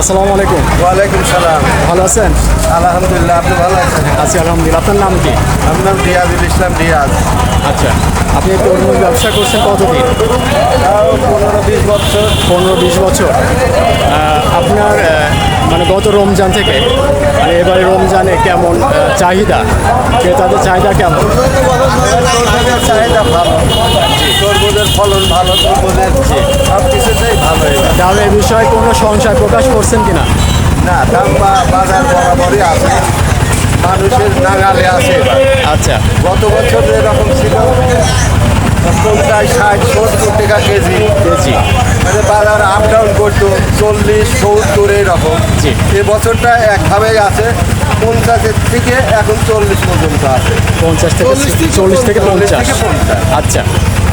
আসসালামু আলাইকুম। ওয়ালাইকুম সালাম। ভালো আছেন? আলহামদুলিল্লাহ আপনি ভালো আছেন? আছি আলহামদুলিল্লাহ। আপনার নাম কি? আমার নাম রিয়াজুল ইসলাম রিয়াজ। আচ্ছা আপনি তরমুজ ব্যবসা করছেন কতদিন? পনেরো বিশ বছর। পনেরো বিশ বছর। আপনার মানে গত রমজান থেকে মানে এবারে রমজানে কেমন চাহিদা? ক্রেতাদের চাহিদা কেমন তরমুজের চাহিদা ভালো তরমুজের ফলন ভালো তরমুজের সব কিছুতেই ভালো এবার। দাম এ বিষয়ে কোনো সংশয় প্রকাশ করছেন কিনা? না দাম বা- বাজার বরাবরই আছে। মানুষের নাগালে আছে। আচ্ছা। গত বছর এরকম ছিল পঞ্চাশ ষাট সত্তর টাকা কেজি। কেজি। মানে বাজার আপ ডাউন করতো চল্লিশ সত্তর এইরকম জি। এ বছরটা একভাবেই আছে। পঞ্চাশের থেকে এখন চল্লিশ পর্যন্ত আছে। পঞ্চাশ থেকে চল্লিশ থেকে চল্লিশ থেকে থেকে পঞ্চাশ। আচ্ছা।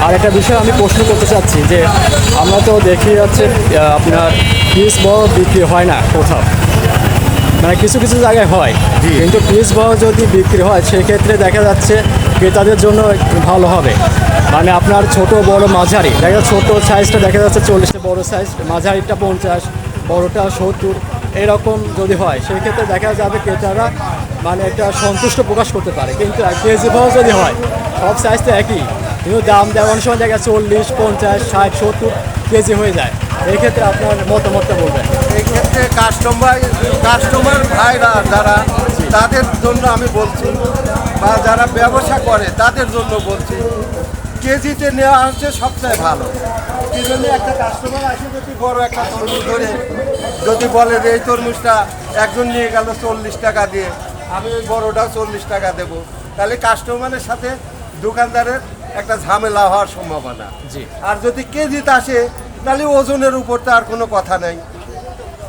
আর একটা বিষয় আমি প্রশ্ন করতে চাচ্ছি যে আমরা তো দেখি যাচ্ছে আপনার পিস বড় বিক্রি হয় না কোথাও। মানে কিছু কিছু জায়গায় হয়। কিন্তু পিস বড় যদি বিক্রি হয় সেক্ষেত্রে দেখা যাচ্ছে ক্রেতাদের জন্য একটু ভালো হবে। মানে আপনার ছোট বড় মাঝারি দেখা যাচ্ছে ছোটো সাইজটা দেখা যাচ্ছে চল্লিশে বড় সাইজ মাঝারিটা পঞ্চাশ বড়টা সত্তর এরকম যদি হয় সেক্ষেত্রে দেখা যাবে ক্রেতারা মানে একটা সন্তুষ্ট প্রকাশ করতে পারে। কিন্তু এক কেজি ভাও যদি হয় সব সাইজ তো একই। কিন্তু দাম দেওয়ার সময় দেখা চল্লিশ, পঞ্চাশ, ষাট, সত্তর কেজি হয়ে যায়। এই ক্ষেত্রে আপনার মতামতটা বলবেন। এক্ষেত্রে ক্ষেত্রে কাস্টমার কাস্টমার ভাইরা যারা, তাদের জন্য আমি বলছি, বা যারা ব্যবসা করে, তাদের জন্য বলছি, কেজিতে নেওয়া হচ্ছে সবচেয়ে ভালো। এই জন্য একটা কাস্টমার আসে যদি বড় একটা তরমুজ ধরে, যদি বলে যে এই তরমুজটা একজন নিয়ে গেল চল্লিশ টাকা দিয়ে, আমি ওই বড়টা চল্লিশ টাকা দেবো। তাহলে কাস্টমারের সাথে দোকানদারের একটা ঝামেলা হওয়ার সম্ভাবনা। জি। আর যদি কেজিতে আসে তাহলে ওজনের উপর তো আর কোনো কথা নেই।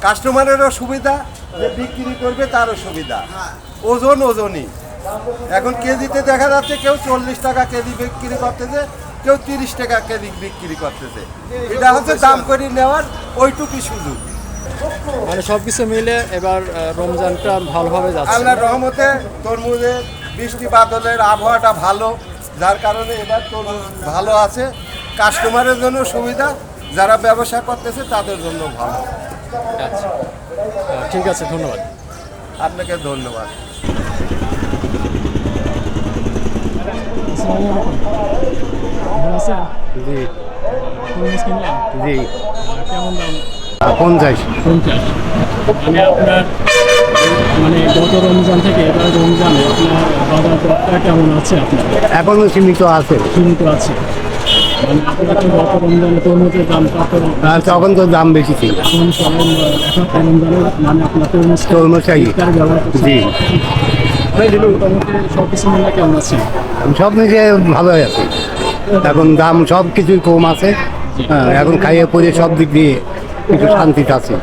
কাস্টমারেরও সুবিধা যে বিক্রি করবে তারও সুবিধা। ওজন ওজনই। এখন কেজিতে দেখা যাচ্ছে কেউ চল্লিশ টাকা কেজি বিক্রি করতেছে কেউ তিরিশ টাকা কেজি বিক্রি করতেছে। এটা হচ্ছে দাম করে নেওয়ার ওইটুকুই সুযোগ। মানে সব কিছু মিলে এবার রমজানটা ভালোভাবে যাচ্ছে। আল্লাহর রহমতে তরমুজের বৃষ্টি বাদলের আবহাওয়াটা ভালো। যার কারণে এবার তরমুজ ভালো আছে। কাস্টমারের জন্য সুবিধা যারা ব্যবসা করতেছে তাদের জন্য ভালো। আচ্ছা। ঠিক আছে ধন্যবাদ। আপনাকে ধন্যবাদ। জি। জি। পঞ্চাশ। পঞ্চাশ। মানে আপনার মানে গত রমজান থেকে এবার রমজানে আপনার বাজার দরটা কেমন আছে আপনার? এখনও সীমিত আছে। সীমিত আছে। মানে আপনার তো গত রমজানে তরমুজের দামটা তো তখন তো দাম বেশি ছিল। এখন সবাই এখন রমজানের মানে আপনার তরমুজ তরমুজ চাই। জি। সব কিছু মিলে কেমন আছে? সব মিলিয়ে ভালো আছে। এখন দাম সব কিছুই কম আছে। হ্যাঁ, এখন খাইয়ে পরে সব দিক দিয়ে একটু শান্তিতে আছে।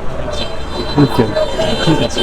বুঝছেন ঠিক আছে।